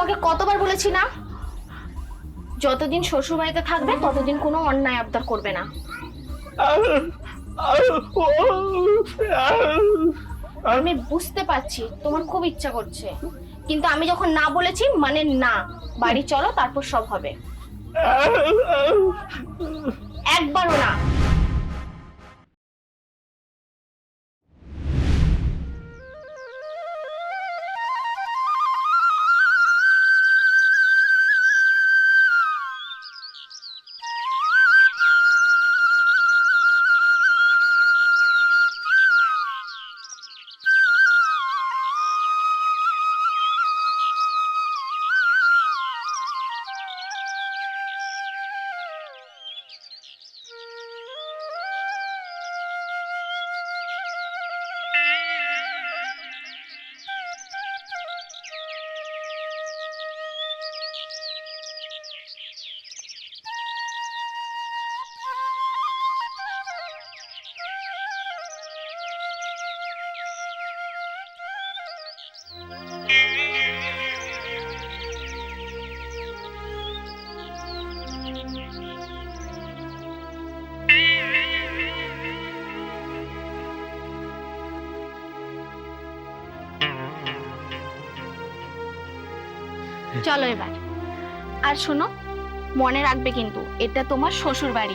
তোমাকে কতবার বলেছি না? যতদিন শ্বশুর বাড়িতে থাকবে, ততদিন কোনো অন্যায় আবদার করবে না। আমি বুঝতে পারছি, তোমার খুব ইচ্ছা করছে। কিন্তু আমি যখন না বলেছি মানে না। বাড়ি চলো, তারপর সব হবে। একবারও না। চলো এবার। আর শোনো, মনে রাখবে কিন্তু, এটা তোমার শ্বশুর বাড়ি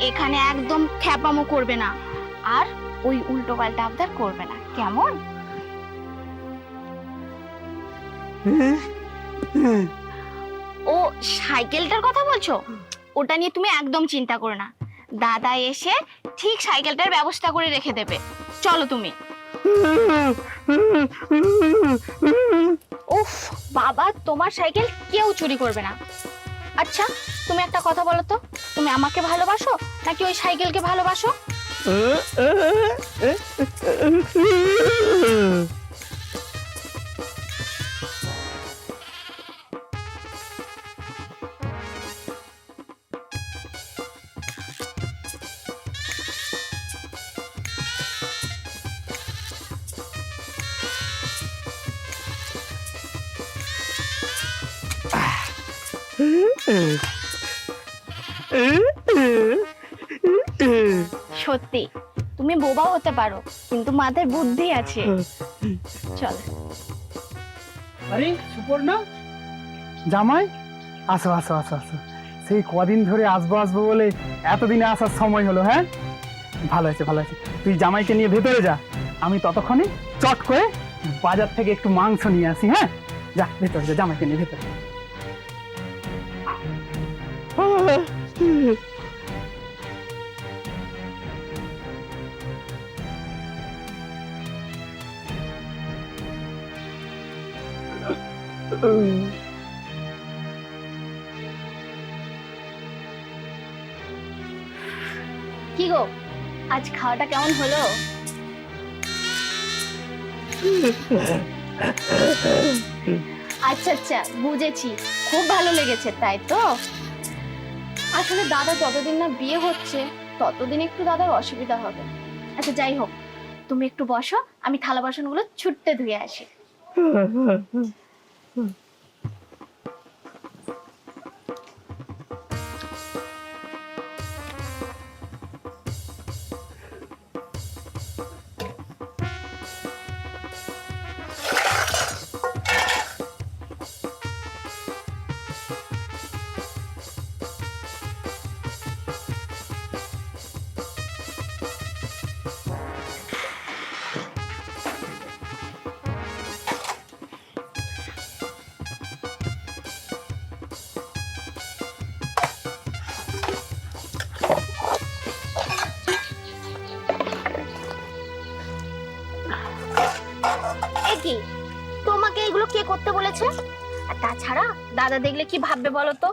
এখানে একদম খ্যাপামো করবে না। আর ওই উল্টো পাল্টা আবদার করবে না। কেমন? ও, সাইকেলটার কথা বলছো? ওটা নিয়ে তুমি একদম চিন্তা করো না। দাদা এসে ঠিক সাইকেলটার ব্যবস্থা করে রেখে দেবে। চলো তুমি। বাবা তোমার সাইকেল কেউ চুরি করবে না আচ্ছা তুমি একটা কথা বলো তো তুমি আমাকে ভালোবাসো নাকি ওই সাইকেলকে ভালোবাসো সত্যি, তুমি বোবাও হতে পারো, কিন্তু মাথায় বুদ্ধি আছে। চলো। আরে, সুপর্ণা। জামাই, আসো আসো আসো আসো। সেই কদিন ধরে আসব আসব বলে এতদিনে আসার সময় হলো হ্যাঁ? ভালো আছে ভালো আছে তুই জামাইকে নিয়ে ভেতরে যা। আমি ততক্ষণে চট করে বাজার থেকে একটু মাংস নিয়ে আসি হ্যাঁ? যা, ভেতরে যা, জামাইকে নিয়ে ভেতরে যা। কি গো আজ খাওয়াটা কেমন হলো? আচ্ছা আচ্ছা বুঝেছি। খুব ভালো লেগেছে তাই তো? আসলে দাদা যতদিন না বিয়ে হচ্ছে, ততদিন একটু দাদার অসুবিধা হবে। আচ্ছা যাই হোক, তুমি একটু বসো, আমি থালা বাসনগুলো ছুটতে ধুয়ে আসি। কি তোমাকে এগুলো কে করতে বলেছে আর তাছাড়া দাদা দেখলে কি ভাববে বলো তো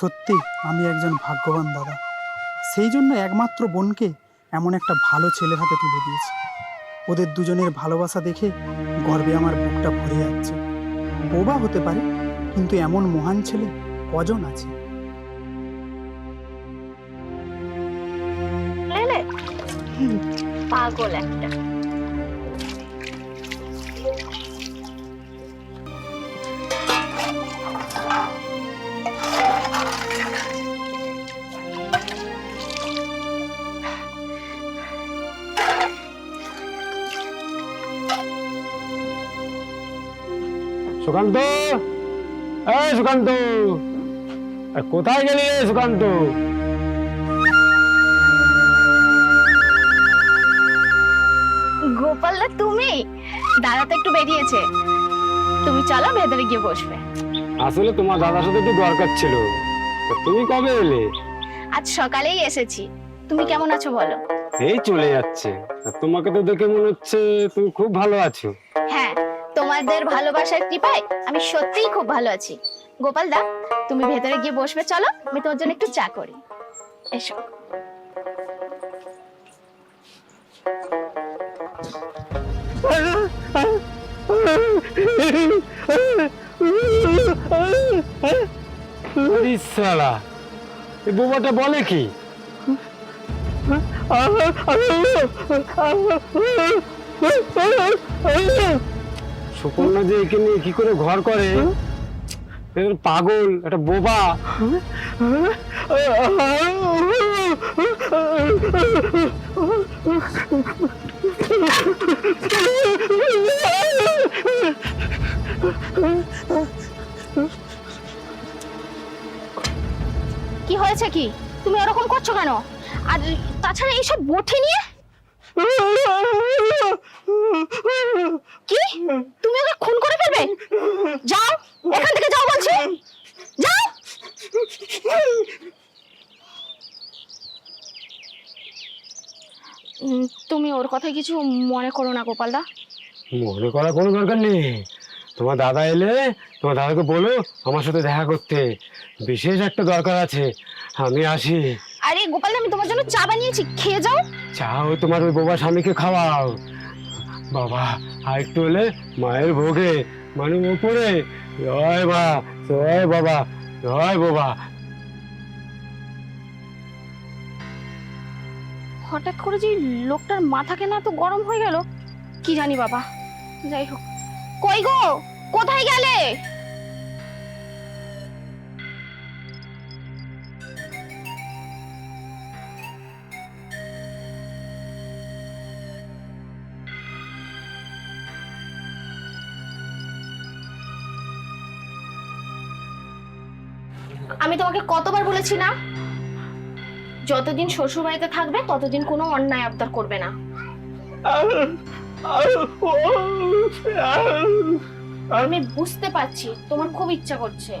সত্যি, আমি একজন ভাগ্যবান দাদা। সেই জন্য একমাত্র বোনকে এমন একটা ভালো ছেলের হাতে তুলে দিয়েছি। ওদের দুজনের ভালোবাসা দেখে গর্বে আমার বুকটা ভরে যাচ্ছে। বোবা হতে পারে, কিন্তু এমন মহান ছেলে কজন আছে? পাগল একটা। সুকান্ত। এই সুকান্ত কোথায় গেলি রে সুকান্ত? গোপালদা তুমি? দাদা তো একটু বেরিয়েছে। তুমি চলো ভেতরে গিয়ে বসবে। আসলে তোমার দাদার সাথে একটু দরকার ছিল। তুমি কবে এলে? আজ সকালেই এসেছি। তুমি কেমন আছো বলো? এই চলে যাচ্ছে। তোমাকে তো দেখে মনে হচ্ছে তুমি খুব ভালো আছো। হ্যাঁ তোমাদের ভালোবাসার কৃপায় আমি সত্যিই খুব ভালো আছি। গোপালদা তুমি ভেতরে গিয়ে বসবে, চলো। আমি তোমার জন্য একটু চা করি। এসো। এই বোবাটা বলে কি? সুপর্ণা যে একে নিয়ে কি করে ঘর করে? পাগল একটা বোবা। কি হয়েছে কি? তুমি ওরকম করছ কেন? আর তাছাড়া এইসব বঠে নিয়ে? কি তুমি ওকে খুন করে ফেলবে যাও এখান থেকে যাও বলছি। যাও। তুমি ওর কথা কিছু মনে করো না গোপালদা। মনে করার কোনো দরকার নেই। তোমার দাদা এলে তোমার দাদাকে বলো আমার সাথে দেখা করতে। বিশেষ একটা দরকার আছে। আমি আসি। আরে গোপালদা আমি তোমার জন্য চা বানিয়েছি। খেয়ে যাও। চা চাও তোমার ওই বাবা স্বামীকে খাওয়াও। বাবা আর একটু হলে মায়ের ভোগে। মানে উপরে। জয় বা, জয় বাবা জয় বাবা। হঠাৎ করে যে লোকটার মাথা কেনা তো গরম হয়ে গেল, কি জানি বাবা। যাই হোক। কই গো? কোথায় গেলে? আমি তোমাকে কতবার বলেছি না? যতদিন শ্বশুর বাড়িতে থাকবে, ততদিন কোনো অন্যায় আবদার করবে না। আমি বুঝতে পারছি, তোমার খুব ইচ্ছা করছে।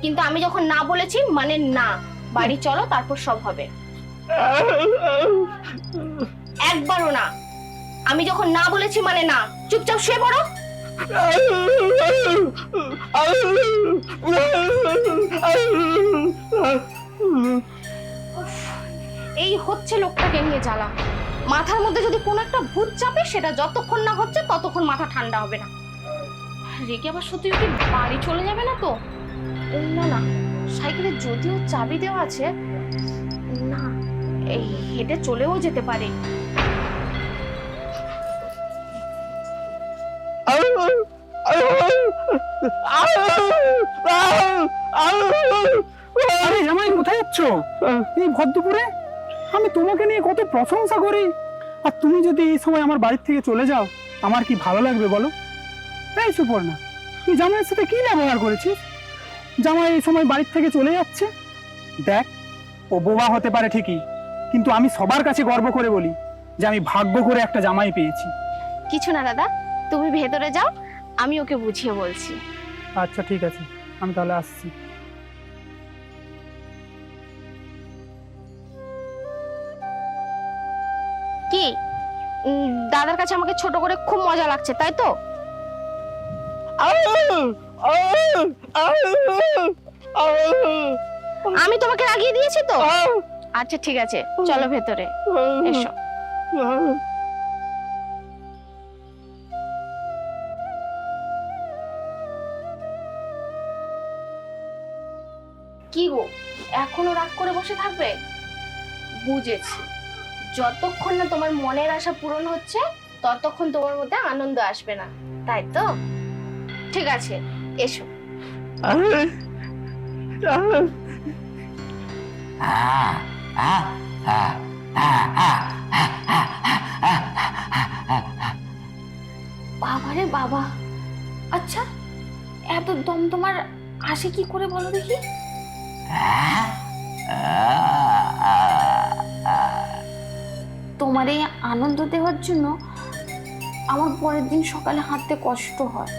কিন্তু আমি যখন না বলেছি মানে না। বাড়ি চলো, তারপর সব হবে। একবারও না। আমি যখন না বলেছি মানে না। চুপচাপ শুয়ে পড়ো। এই হচ্ছে লোকটাকে নিয়ে জ্বালা। মাথার মধ্যে যদি কোনো একটা ভূত চাপে, সেটা যতক্ষণ না হচ্ছে, ততক্ষণ মাথা ঠান্ডা হবে না। রেগে আবার সত্যি কি বাড়ি চলে যাবে না তো? না না। সাইকেলে যদিও চাবি দেওয়া আছে, না, এই হেঁটে চলেও যেতে পারে। আরে জামাই কোথায় যাচ্ছ? এই ভদ্রপুরে আমি তোমাকে নিয়ে কত প্রশংসা করি। আর তুমি যদি এই সময় আমার বাড়ির থেকে চলে যাও আমার কি ভালো লাগবে বলো? এই সুপর্ণা তুই জামাইয়ের সাথে কি ব্যবহার করেছিস? জামাই এই সময় বাড়ির থেকে চলে যাচ্ছে? দেখ ও বোবা হতে পারে ঠিকই কিন্তু আমি সবার কাছে গর্ব করে বলি যে আমি ভাগ্য করে একটা জামাই পেয়েছি। কিছু না দাদা তুমি ভেতরে যাও আমি ওকে বুঝিয়ে বলছি। আচ্ছা ঠিক আছে। আমি তাহলে আসছি। কি? দাদার কাছে আমাকে ছোট করে খুব মজা লাগছে তাই তো? আমি তোমাকে রাগিয়ে দিয়েছি তো? আচ্ছা ঠিক আছে। চলো ভেতরে। এসো। এখনও রাগ করে বসে থাকবে? বুঝেছি। যতক্ষণ না তোমার মনের আশা পূরণ হচ্ছে ততক্ষণ তোমার মধ্যে আনন্দ আসবে না। তাই তো? ঠিক আছে এসো। বাবারে বাবা আচ্ছা এত দম তোমার আসে কি করে বলো দেখি? তোমার এই আনন্দ দেওয়ার জন্য আমার পরের দিন সকালে হাঁটতে কষ্ট হয়।